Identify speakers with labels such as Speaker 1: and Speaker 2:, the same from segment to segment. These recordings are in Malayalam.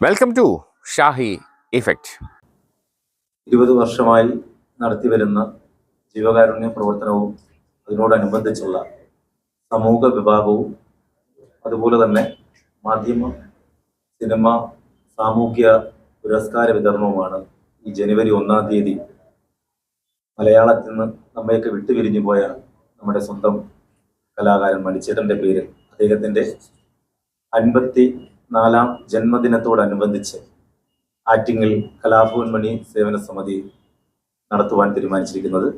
Speaker 1: വെൽക്കം ടു ഷാഹി ഇഫക്റ്റ്
Speaker 2: ഇരുപത് വർഷമായി നടത്തിവരുന്ന ജീവകാരുണ്യ പ്രവർത്തനവും അതിനോടനുബന്ധിച്ചുള്ള സമൂഹ വിഭാഗവും അതുപോലെ തന്നെ മാധ്യമ സിനിമ സാമൂഹ്യ പുരസ്കാര വിതരണവുമാണ് ഈ ജനുവരി ഒന്നാം തീയതി മലയാളത്തിൽ നിന്ന് നമ്മയൊക്കെ വിട്ടുപിരിഞ്ഞു പോയ നമ്മുടെ സ്വന്തം കലാകാരൻ മണിച്ചേട്ടന്റെ പേരിൽ അദ്ദേഹത്തിന്റെ അൻപത്തി നാലാം ജന്മദിനത്തോടനുബന്ധിച്ച് ആറ്റിങ്ങിൽ കലാഭവൻ മണി സേവന സമിതി നടത്തുവാൻ തീരുമാനിച്ചിരിക്കുന്നത്.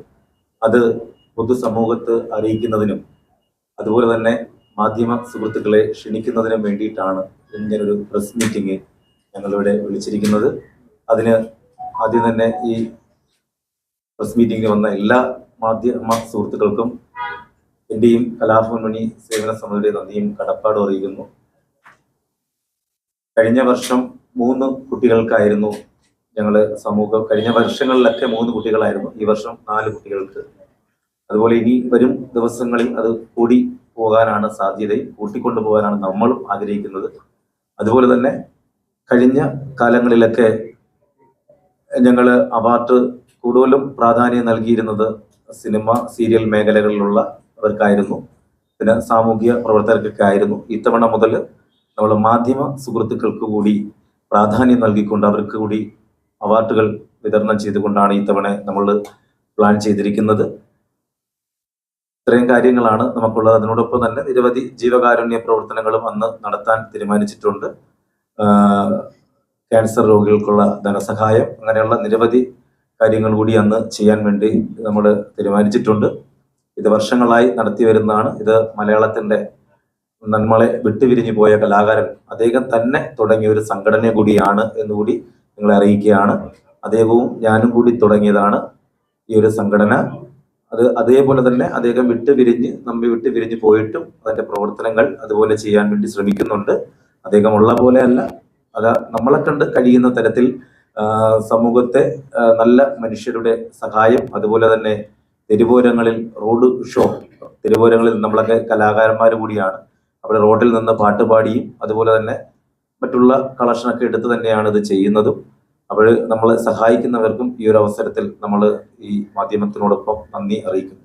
Speaker 2: അത് പൊതുസമൂഹത്ത് അറിയിക്കുന്നതിനും അതുപോലെ തന്നെ മാധ്യമ സുഹൃത്തുക്കളെ ക്ഷണിക്കുന്നതിനും വേണ്ടിയിട്ടാണ് ഇങ്ങനൊരു പ്രസ് മീറ്റിംഗ് ഞങ്ങളിവിടെ വിളിച്ചിരിക്കുന്നത്. അതിന് ആദ്യം തന്നെ ഈ പ്രസ് മീറ്റിംഗിന് വന്ന എല്ലാ മാധ്യമ സുഹൃത്തുക്കൾക്കും എന്റെയും കലാഭവൻ മണി സേവന സമിതിയുടെ നന്ദിയും കടപ്പാടും അറിയിക്കുന്നു. കഴിഞ്ഞ വർഷം മൂന്ന് കുട്ടികൾക്കായിരുന്നു ഞങ്ങൾ സമൂഹം. കഴിഞ്ഞ വർഷങ്ങളിലൊക്കെ മൂന്ന് കുട്ടികളായിരുന്നു. ഈ വർഷം നാല് കുട്ടികൾക്ക്. അതുപോലെ ഇനി വരും ദിവസങ്ങളിൽ അത് കൂടി പോകാനാണ് സാധ്യത. കൂട്ടിക്കൊണ്ടു പോകാനാണ് നമ്മളും ആഗ്രഹിക്കുന്നത്. അതുപോലെ തന്നെ കഴിഞ്ഞ കാലങ്ങളിലൊക്കെ ഞങ്ങൾ അവാർഡ് കൂടുതലും പ്രാധാന്യം നൽകിയിരുന്നത് സിനിമ സീരിയൽ മേഖലകളിലുള്ളവർക്കായിരുന്നു പിന്നെ സാമൂഹിക പ്രവർത്തകർക്കൊക്കെ ആയിരുന്നു. ഇത്തവണ മുതൽ നമ്മൾ മാധ്യമ സുഹൃത്തുക്കൾക്ക് കൂടി പ്രാധാന്യം നൽകിക്കൊണ്ട് അവർക്ക് കൂടി അവാർഡുകൾ വിതരണം ചെയ്തുകൊണ്ടാണ് ഇത്തവണ നമ്മൾ പ്ലാൻ ചെയ്തിരിക്കുന്നത്. ഇത്രയും കാര്യങ്ങളാണ് നമുക്കുള്ളത്. അതിനോടൊപ്പം തന്നെ നിരവധി ജീവകാരുണ്യ പ്രവർത്തനങ്ങളും അന്ന് നടത്താൻ തീരുമാനിച്ചിട്ടുണ്ട്. ക്യാൻസർ രോഗികൾക്കുള്ള ധനസഹായം അങ്ങനെയുള്ള നിരവധി കാര്യങ്ങൾ കൂടി അന്ന് ചെയ്യാൻ വേണ്ടി നമ്മൾ തീരുമാനിച്ചിട്ടുണ്ട്. ഇത് വർഷങ്ങളായി നടത്തി വരുന്നതാണ്. ഇത് മലയാളത്തിന്റെ നമ്മളെ വിട്ടുപിരിഞ്ഞു പോയ കലാകാരൻ അദ്ദേഹം തന്നെ തുടങ്ങിയ ഒരു സംഘടന കൂടിയാണ് എന്നുകൂടി നിങ്ങളെ അറിയിക്കുകയാണ്. അദ്ദേഹവും ഞാനും കൂടി തുടങ്ങിയതാണ് ഈ ഒരു സംഘടന. അത് അതേപോലെ തന്നെ അദ്ദേഹം വിട്ടുപിരിഞ്ഞ് നമ്മെ വിട്ടുപിരിഞ്ഞ് പോയിട്ടും അതിന്റെ പ്രവർത്തനങ്ങൾ അതുപോലെ ചെയ്യാൻ വേണ്ടി ശ്രമിക്കുന്നുണ്ട്. അദ്ദേഹം ഉള്ള പോലെ അല്ല അത് നമ്മളെ കണ്ട് കഴിയുന്ന തരത്തിൽ സമൂഹത്തെ നല്ല മനുഷ്യരുടെ സഹായം അതുപോലെ തന്നെ തെരുവോരങ്ങളിൽ റോഡ് ഷോ തെരുവോരങ്ങളിൽ നമ്മളൊക്കെ കലാകാരന്മാർ കൂടിയാണ്. അവിടെ റോഡിൽ നിന്ന് പാട്ട് പാടിയും അതുപോലെ തന്നെ മറ്റുള്ള കളക്ഷനൊക്കെ എടുത്ത് തന്നെയാണ് ഇത് ചെയ്യുന്നതും. അപ്പോൾ നമ്മളെ സഹായിക്കുന്നവർക്കും ഈ ഒരു അവസരത്തിൽ നമ്മൾ ഈ മാധ്യമത്തിനോടൊപ്പം നന്ദി അറിയിക്കുന്നു.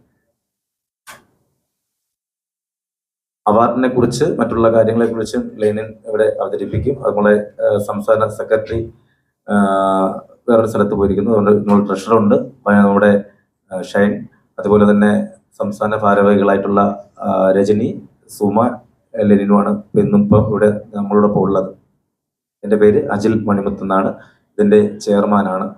Speaker 2: അവാർഡിനെ കുറിച്ച് മറ്റുള്ള കാര്യങ്ങളെ കുറിച്ചും ലൈനിൻ ഇവിടെ അവതരിപ്പിക്കും. അതുപോലെ സംസ്ഥാന സെക്രട്ടറി വേറൊരു സ്ഥലത്ത് പോയിരിക്കുന്നു. അതുകൊണ്ട് നമ്മൾ ട്രഷറുണ്ട് നമ്മുടെ ഷൈൻ അതുപോലെ തന്നെ സംസ്ഥാന ഭാരവാഹികളായിട്ടുള്ള രജനി സുമ ലെനിനുമാണ് ഇന്നും ഇപ്പം ഇവിടെ നമ്മളോടൊപ്പം ഉള്ളത്. എന്റെ പേര് അജിൽ മണിമുത്ത് എന്നാണ്. ഇതിന്റെ ചെയർമാനാണ്.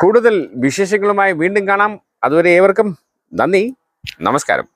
Speaker 1: കൂടുതൽ വിശേഷങ്ങളുമായി വീണ്ടും കാണാം. അതുവരെ ഏവർക്കും നന്ദി. നമസ്കാരം.